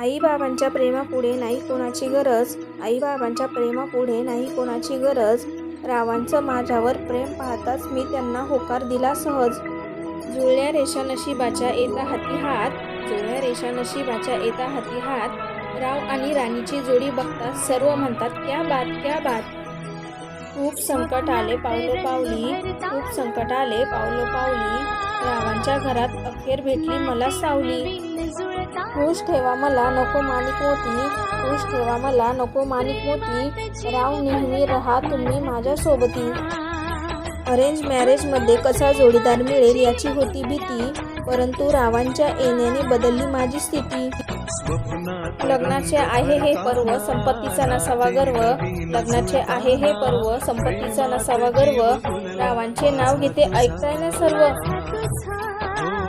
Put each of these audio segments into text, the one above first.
आईबाबांच्या प्रेमापुढे नाही कोणाची गरज. आईबाबांच्या प्रेमापुढे नाही कोणाची गरज. रावांचं माझ्यावर प्रेम पाहताच मी त्यांना होकार दिला सहज. जुळल्या रेषा नशिबाच्या येता हाती हात जुळल्या रेषा नशिबाच्या येता हाती हात राव आणि राणीची जोडी बघतात सर्व म्हणतात क्या बात क्या बात. खूप संकट आले पावलो पावली खूप संकट आले पावलो पावली. रावांच्या घरात अखेर भेटली मला सावली. खुश ठेवा मला नको मानिक मोती खुश ठेवा मला नको मानिक मोती. राव नेहमी रहा तुम्ही माझ्या सोबती अरेंज मॅरेजमध्ये कसा जोडीदार मिळेल याची होती भीती परंतु रावांच्या येण्याने बदलली माझी स्थिती. लग्नाचे आहे हे पर्व संपत्तीचा नसावा गर्व. लग्नाचे आहे हे पर्व संपत्तीचा नसावा गर्व. रावांचे नाव घेते ऐकताय ना सर्व?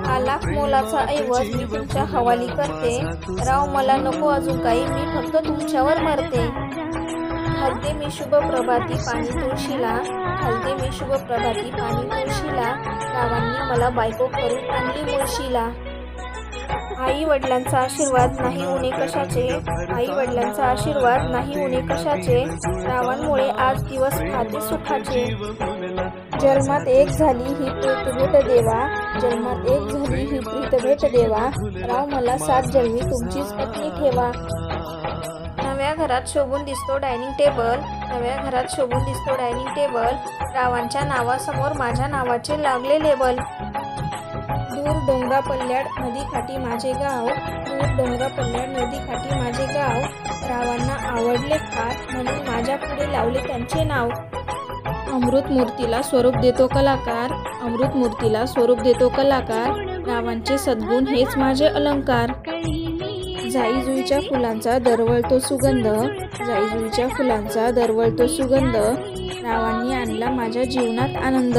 हा लाख मोलाचा ऐवज मी तुमच्या हवाली करते. राव मला नको अजून काही मी फक्त तुमच्यावर मरते. हलते मी शुभ प्रभाती पाणी तुळशीला हलते मी शुभ प्रभाती पाणी तुळशीला रावांनी मला बायको करून आणली मुळशीला. आई वडिलांचा आशीर्वाद नाही उणे कशाचे? आई वडिलांचा आशीर्वाद नाही उणे कशाचे? रावांमुळे आज दिवस खाते सुखाचे. जन्मात एक झाली ही प्रीत भेट देवा. जन्मात एक झाली ही प्रीत भेट देवा. राव मला सात जन्मी तुमचीच पत्नी ठेवा. घरात शोभून दिसतो डायनिंग टेबल. नव्या घरात शोभून दिसतो डायनिंग टेबल. रावांच्या नावासमोर माझ्या नावाचे लागले लेबल. दूर डोंगरा पल्ल्याड नदीकाठी माझे गाव. दूर डोंगरा पल्ल्याड नदीकाठी माझे गाव. रावांना आवडले फार म्हणून माझ्या पुढे लावले त्यांचे नाव. अमृत मूर्तीला स्वरूप देतो कलाकार. अमृत मूर्तीला स्वरूप देतो कलाकार. रावांचे सद्गुण हेच माझे अलंकार. जाईजुईच्या फुलांचा दरवळतो सुगंध. जाईजुईच्या फुलांचा दरवळतो सुगंध. रावांनी आणला माझ्या जीवनात आनंद.